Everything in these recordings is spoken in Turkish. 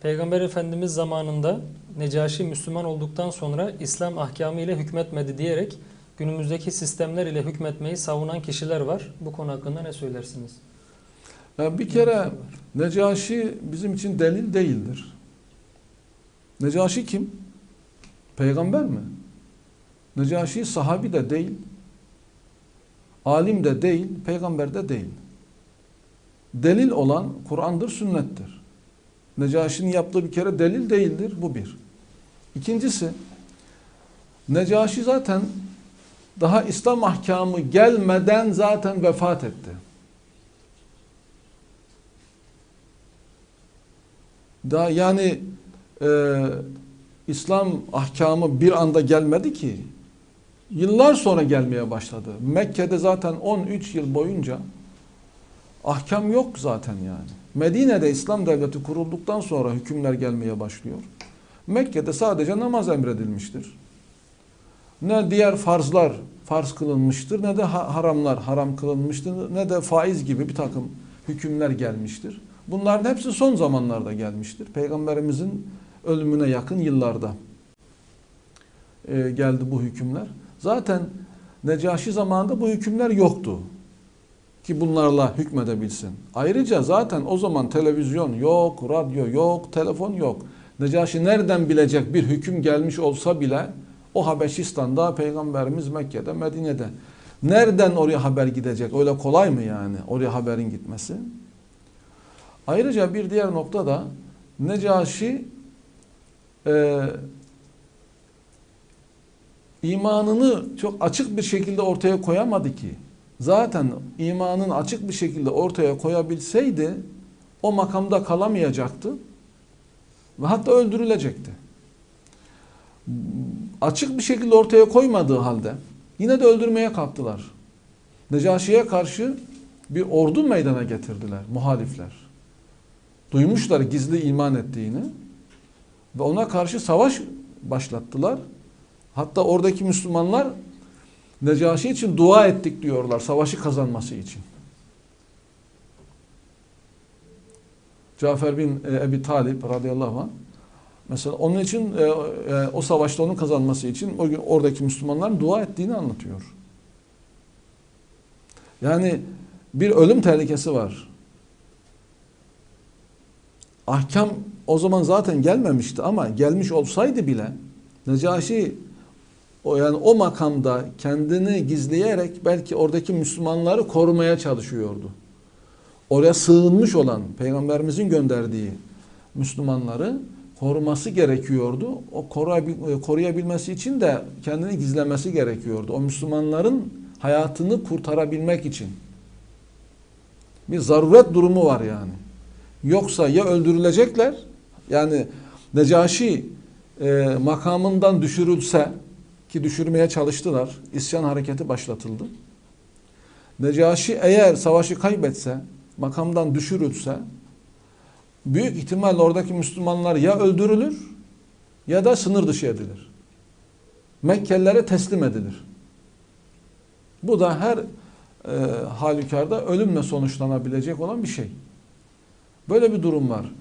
Peygamber Efendimiz zamanında Necaşi Müslüman olduktan sonra İslam ahkamı ile hükmetmedi diyerek günümüzdeki sistemler ile hükmetmeyi savunan kişiler var. Bu konu hakkında ne söylersiniz? Ya bir kere Necaşi bizim için delil değildir. Necaşi kim? Peygamber mi? Necaşi sahabi de değil, alim de değil, peygamber de değil. Delil olan Kur'an'dır, sünnettir. Necaşi'nin yaptığı bir kere delil değildir, bu bir. İkincisi, Necaşi zaten daha İslam ahkamı gelmeden zaten vefat etti. Daha yani e, İslam ahkamı bir anda gelmedi ki. Yıllar sonra gelmeye başladı. Mekke'de zaten 13 yıl boyunca ahkam yok zaten yani. Medine'de İslam devleti kurulduktan sonra hükümler gelmeye başlıyor. Mekke'de sadece namaz emredilmiştir. Ne diğer farzlar farz kılınmıştır ne de ha- haramlar haram kılınmıştır ne de faiz gibi bir takım hükümler gelmiştir. Bunların hepsi son zamanlarda gelmiştir. Peygamberimizin ölümüne yakın yıllarda e, geldi bu hükümler. Zaten Necaşi zamanında bu hükümler yoktu. Ki bunlarla hükmedebilsin. Ayrıca zaten o zaman televizyon yok, radyo yok, telefon yok. Necaşi nereden bilecek bir hüküm gelmiş olsa bile o Habeşistan'da Peygamberimiz Mekke'de, Medine'de. Nereden oraya haber gidecek? Öyle kolay mı yani oraya haberin gitmesi? Ayrıca bir diğer nokta da Necaşi e, imanını çok açık bir şekilde ortaya koyamadı ki. Zaten imanını açık bir şekilde ortaya koyabilseydi o makamda kalamayacaktı ve hatta öldürülecekti. Açık bir şekilde ortaya koymadığı halde yine de öldürmeye kalktılar. Necaşi'ye karşı bir ordu meydana getirdiler muhalifler. Duymuşlar gizli iman ettiğini ve ona karşı savaş başlattılar. Hatta oradaki Müslümanlar Necaşi için dua ettik diyorlar savaşı kazanması için. Cafer bin e, Ebi Talip radıyallahu anh mesela onun için e, e, o savaşta onun kazanması için o gün oradaki Müslümanların dua ettiğini anlatıyor. Yani bir ölüm tehlikesi var. Ahkam o zaman zaten gelmemişti ama gelmiş olsaydı bile Necaşi o yani o makamda kendini gizleyerek belki oradaki Müslümanları korumaya çalışıyordu. Oraya sığınmış olan peygamberimizin gönderdiği Müslümanları koruması gerekiyordu. O koruyabil- koruyabilmesi için de kendini gizlemesi gerekiyordu. O Müslümanların hayatını kurtarabilmek için. Bir zaruret durumu var yani. Yoksa ya öldürülecekler yani Necaşi e, makamından düşürülse ki düşürmeye çalıştılar. İsyan hareketi başlatıldı. Necaşi eğer savaşı kaybetse, makamdan düşürülse büyük ihtimalle oradaki Müslümanlar ya öldürülür ya da sınır dışı edilir. Mekkelilere teslim edilir. Bu da her e, halükarda ölümle sonuçlanabilecek olan bir şey. Böyle bir durum var.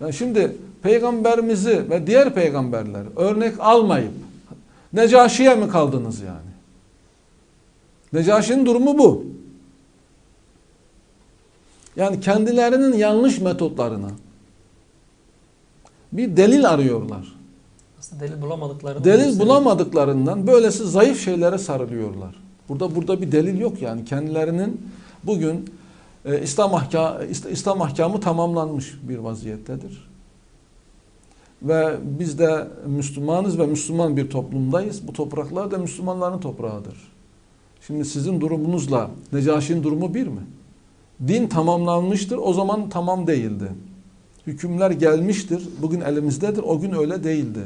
Yani şimdi peygamberimizi ve diğer peygamberler örnek almayıp Necaşi'ye mi kaldınız yani? Necaşi'nin durumu bu. Yani kendilerinin yanlış metotlarına bir delil arıyorlar. Aslında delil bulamadıklarını Delil bulamadıklarından böylesi zayıf şeylere sarılıyorlar. Burada burada bir delil yok yani kendilerinin bugün e, İslam ahkamı, İslam ahkamı tamamlanmış bir vaziyettedir. Ve biz de Müslümanız ve Müslüman bir toplumdayız. Bu topraklar da Müslümanların toprağıdır. Şimdi sizin durumunuzla Necaşi'nin durumu bir mi? Din tamamlanmıştır, o zaman tamam değildi. Hükümler gelmiştir, bugün elimizdedir, o gün öyle değildi.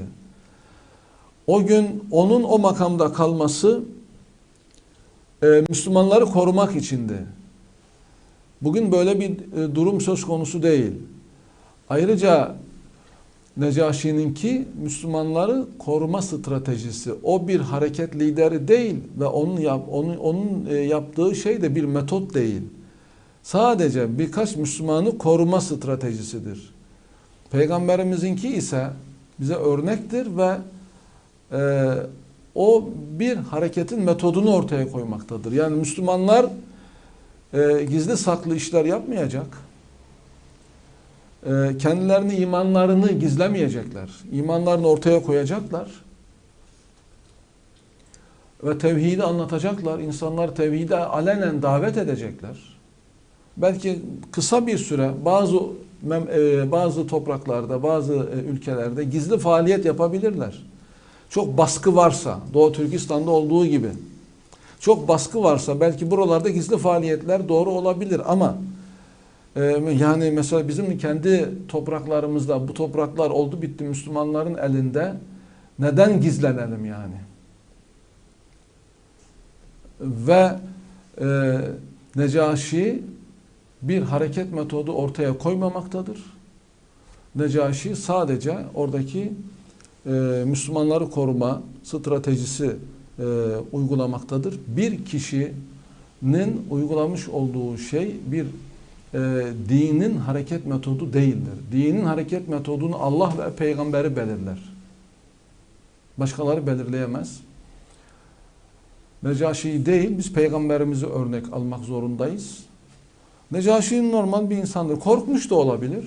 O gün onun o makamda kalması e, Müslümanları korumak içindi. Bugün böyle bir e, durum söz konusu değil. Ayrıca Necaşi'ninki Müslümanları koruma stratejisi. O bir hareket lideri değil ve onun yap, onun, onun e, yaptığı şey de bir metot değil. Sadece birkaç Müslümanı koruma stratejisidir. Peygamberimizinki ise bize örnektir ve e, o bir hareketin metodunu ortaya koymaktadır. Yani Müslümanlar e, gizli saklı işler yapmayacak. E, kendilerini imanlarını gizlemeyecekler. İmanlarını ortaya koyacaklar. Ve tevhidi anlatacaklar. İnsanlar tevhide alenen davet edecekler. Belki kısa bir süre bazı e, bazı topraklarda, bazı e, ülkelerde gizli faaliyet yapabilirler. Çok baskı varsa, Doğu Türkistan'da olduğu gibi çok baskı varsa belki buralarda gizli faaliyetler doğru olabilir ama yani mesela bizim kendi topraklarımızda bu topraklar oldu bitti Müslümanların elinde neden gizlenelim yani? Ve e, Necaşi bir hareket metodu ortaya koymamaktadır. Necaşi sadece oradaki e, Müslümanları koruma stratejisi e, uygulamaktadır. Bir kişinin uygulamış olduğu şey bir e, dinin hareket metodu değildir. Dinin hareket metodunu Allah ve peygamberi belirler. Başkaları belirleyemez. Necaşi değil, biz peygamberimizi örnek almak zorundayız. Necaşi normal bir insandır. Korkmuş da olabilir.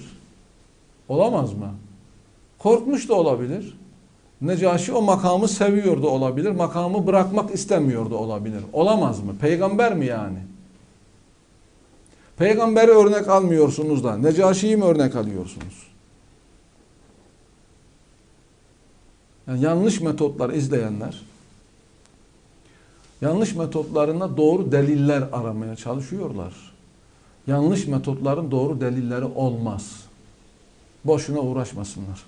Olamaz mı? Korkmuş da olabilir. Necaşi o makamı seviyordu olabilir. Makamı bırakmak istemiyordu olabilir. Olamaz mı? Peygamber mi yani? Peygamberi örnek almıyorsunuz da Necaşi'yi mi örnek alıyorsunuz? Yani yanlış metotlar izleyenler yanlış metotlarına doğru deliller aramaya çalışıyorlar. Yanlış metotların doğru delilleri olmaz. Boşuna uğraşmasınlar.